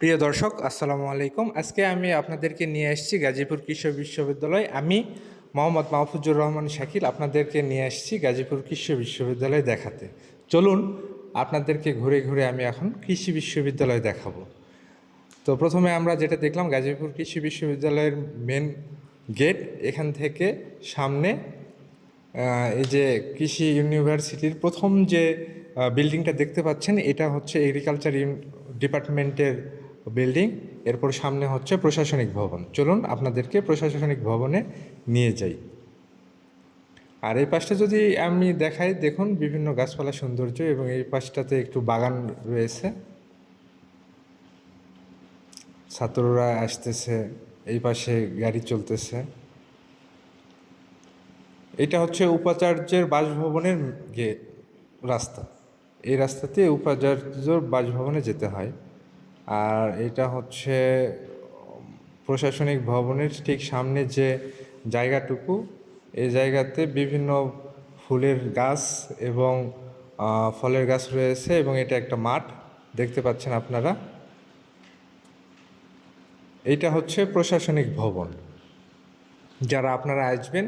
প্রিয় দর্শক, আসসালামু আলাইকুম। আজকে আমি আপনাদেরকে নিয়ে এসেছি গাজীপুর কৃষি বিশ্ববিদ্যালয়। আমি মোহাম্মদ মাহফুজুর রহমান শাকিল আপনাদেরকে নিয়ে এসেছি গাজীপুর কৃষি বিশ্ববিদ্যালয় দেখাতে। চলুন, আপনাদেরকে ঘুরে ঘুরে আমি এখন কৃষি বিশ্ববিদ্যালয় দেখাবো। তো প্রথমে আমরা যেটা দেখলাম, গাজীপুর কৃষি বিশ্ববিদ্যালয়ের মেন গেট এখান থেকে সামনে এই যে কৃষি ইউনিভার্সিটির প্রথম যে বিল্ডিংটা দেখতে পাচ্ছেন, এটা হচ্ছে এগ্রিকালচার ডিপার্টমেন্টের বিল্ডিং এরপর সামনে হচ্ছে প্রশাসনিক ভবন। চলুন আপনাদেরকে প্রশাসনিক ভবনে নিয়ে যাই। আর এই পাশটা যদি আমি দেখাই, দেখুন বিভিন্ন গাছপালা সৌন্দর্য এবং এই পাশটাতে একটু বাগান রয়েছে। ছাত্ররা আসতেছে, এই পাশে গাড়ি চলতেছে। এটা হচ্ছে উপাচার্যের বাসভবনের রাস্তা। এই রাস্তাতে উপাচার্যর বাসভবনে যেতে হয়। আর এটা হচ্ছে, প্রশাসনিক ভবনের ঠিক সামনে যে জায়গাটুকু, এই জায়গাতে বিভিন্ন ফুলের গাছ এবং ফলের গাছ রয়েছে এবং এটা একটা মাঠ, দেখতে পাচ্ছেন আপনারা। এইটা হচ্ছে প্রশাসনিক ভবন। যারা আপনারা আসবেন,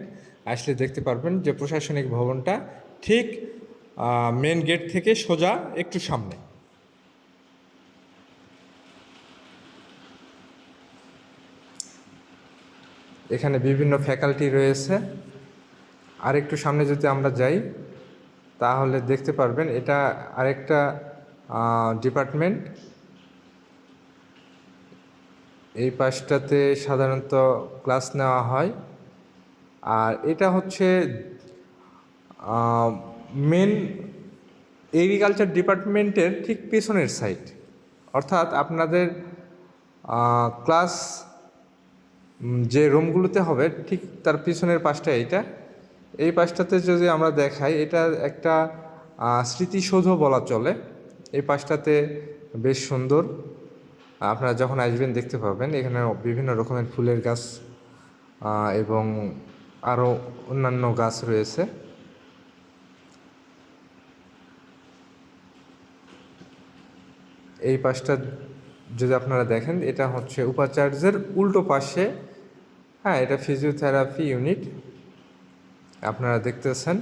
আসলে দেখতে পারবেন যে প্রশাসনিক ভবনটা ঠিক মেন গেট থেকে সোজা একটু সামনে। এখানে বিভিন্ন ফ্যাকাল্টি রয়েছে। আর একটু সামনে যদি আমরা যাই, তাহলে দেখতে পারবেন এটা আরেকটা ডিপার্টমেন্ট এই পাশটাতে সাধারণত ক্লাস নেওয়া হয়। আর এটা হচ্ছে মেন এগ্রিকালচার ডিপার্টমেন্টের ঠিক পেছনের সাইড অর্থাৎ আপনাদের ক্লাস যে রুমগুলোতে হবে, ঠিক তার পিছনের পাশটা এইটা। এই পাশটাতে যদি আমরা দেখাই, এটা একটা স্মৃতিসৌধ বলা চলে। এই পাশটাতে বেশ সুন্দর। আপনারা যখন আসবেন দেখতে পাবেন, এখানে বিভিন্ন রকমের ফুলের গাছ এবং আরও অন্যান্য গাছ রয়েছে। এই পাশটা যদি আপনারা দেখেন, এটা হচ্ছে উপাচার্যের উল্টো পাশে হ্যাঁ এটা ফিজিওথেরাপি ইউনিট আপনারা দেখতেছেন।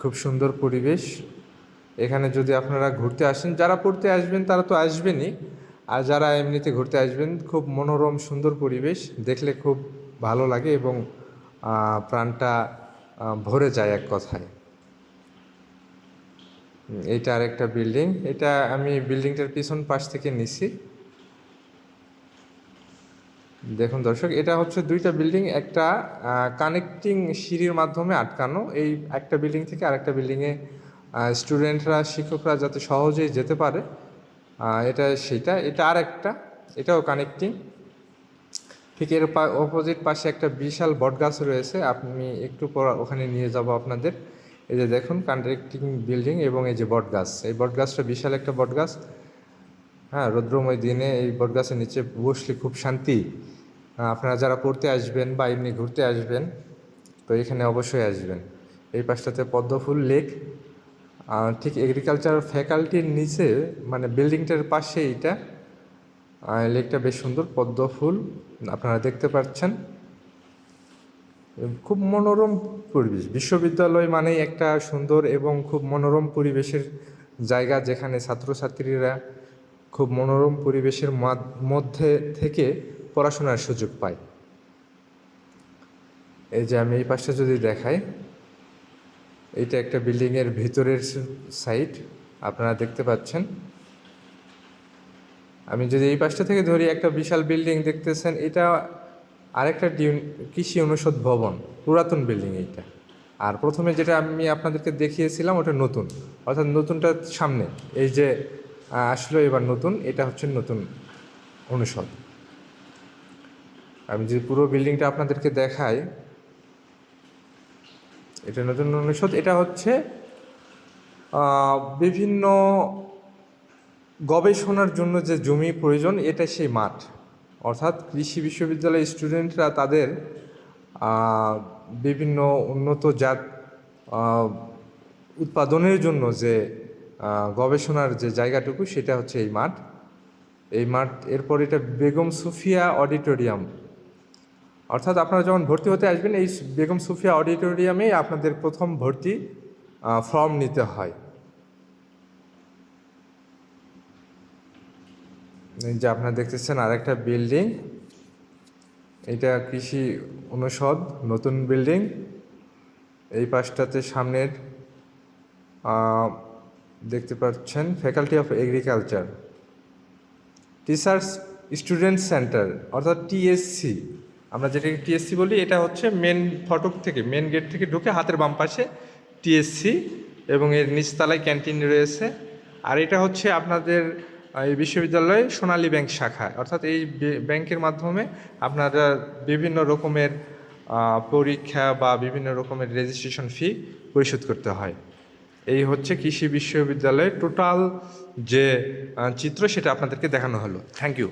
খুব সুন্দর পরিবেশ। এখানে যদি আপনারা ঘুরতে আসেন যারা পড়তে আসবেন তারা তো আসবেনই। আর যারা এমনিতে ঘুরতে আসবেন খুব মনোরম সুন্দর পরিবেশ। দেখলে খুব ভালো লাগে এবং প্রাণটা ভরে যায় এক কথায়। হুম, এইটা আরেকটা বিল্ডিং এটা আমি বিল্ডিংটার পিছন পাশ থেকে নিছি। দেখুন দর্শক, এটা হচ্ছে দুইটা বিল্ডিং, একটা কানেক্টিং সিঁড়ির মাধ্যমে আটকানো। এই একটা বিল্ডিং থেকে আরেকটা বিল্ডিংয়ে স্টুডেন্টরা শিক্ষকরা যাতে সহজেই যেতে পারে এটা সেটা, এটা আর একটা এটাও কানেক্টিং ঠিক এর অপোজিট পাশে একটা বিশাল বটগাছ রয়েছে, আপনি একটু পর ওখানে নিয়ে যাব আপনাদের। এই যে দেখুন কানেক্টিং বিল্ডিং এবং এই যে বটগাছ, এই বটগাছটা বিশাল একটা বটগাছ। হ্যাঁ রৌদ্রময় দিনে এই বটগাছের নিচে বসলে খুব শান্তি। আপনারা যারা পড়তে আসবেন বা এমনি ঘুরতে আসবেন, তো এখানে অবশ্যই আসবেন। এই পাশটাতে পদ্মফুল লেক ঠিক এগ্রিকালচার ফ্যাকাল্টির নিচে মানে বিল্ডিংটার পাশে এইটা। লেকটা বেশ সুন্দর, পদ্মফুল, আপনারা দেখতে পাচ্ছেন। খুব মনোরম পরিবেশ, বিশ্ববিদ্যালয় মানেই একটা সুন্দর এবং খুব মনোরম পরিবেশের জায়গা, যেখানে ছাত্রছাত্রীরা খুব মনোরম পরিবেশের মধ্যে থেকে পড়াশোনার সুযোগ পায় এই যে আমি এই পাশটা যদি দেখাই এটা একটা বিল্ডিংয়ের ভিতরের সাইড আপনারা দেখতে পাচ্ছেন। আমি যদি এই পাশটা থেকে ধরি, একটা বিশাল বিল্ডিং দেখতেছেন, এটা আরেকটা কৃষি অনুষদ ভবন, পুরাতন বিল্ডিং এইটা। আর প্রথমে যেটা আমি আপনাদেরকে দেখিয়েছিলাম, ওটা নতুন, অর্থাৎ নতুনটা সামনে। এই যে আসলো এবার নতুন, এটা হচ্ছে নতুন অনুষদ। আমি যদি পুরো বিল্ডিংটা আপনাদেরকে দেখাই, এটা নতুন অনুষদ, এটা হচ্ছে বিভিন্ন গবেষণার জন্য যে জমি প্রয়োজন এটা সেই মাঠ। অর্থাৎ কৃষি বিশ্ববিদ্যালয়ের স্টুডেন্টরা তাদের বিভিন্ন উন্নত জাত উৎপাদনের জন্য যে গবেষণার যে জায়গাটুকু, সেটা হচ্ছে এই মাঠ। এই মাঠ, এরপর এটা বেগম সুফিয়া অডিটোরিয়াম। অর্থাৎ আপনারা যখন ভর্তি হতে আসবেন, এই বেগম সুফিয়া অডিটোরিয়ামেই আপনাদের প্রথম ভর্তি ফর্ম নিতে হয়। যে আপনারা দেখতেছেন আরেকটা বিল্ডিং। এটা কৃষি অনুষদ, নতুন বিল্ডিং। এই পাশটাতে সামনের দেখতে পাচ্ছেন faculty of agriculture teachers student centre অর্থাৎ টিএসসি আমরা যেটাকে টিএসসি বলি, এটা হচ্ছে মেন ফটক থেকে মেন গেট থেকে ঢুকে হাতের বাম পাশে টিএসসি এবং এর নিচতলায় ক্যান্টিন রয়েছে। আর এটা হচ্ছে আপনাদের এই বিশ্ববিদ্যালয়ে সোনালী ব্যাংক শাখা। অর্থাৎ এই ব্যাংকের মাধ্যমে আপনারা বিভিন্ন রকমের পরীক্ষা বা বিভিন্ন রকমের রেজিস্ট্রেশন ফি পরিশোধ করতে হয়। এই হচ্ছে কৃষি বিশ্ববিদ্যালয়ের টোটাল যে চিত্র, সেটা আপনাদেরকে দেখানো হলো। Thank you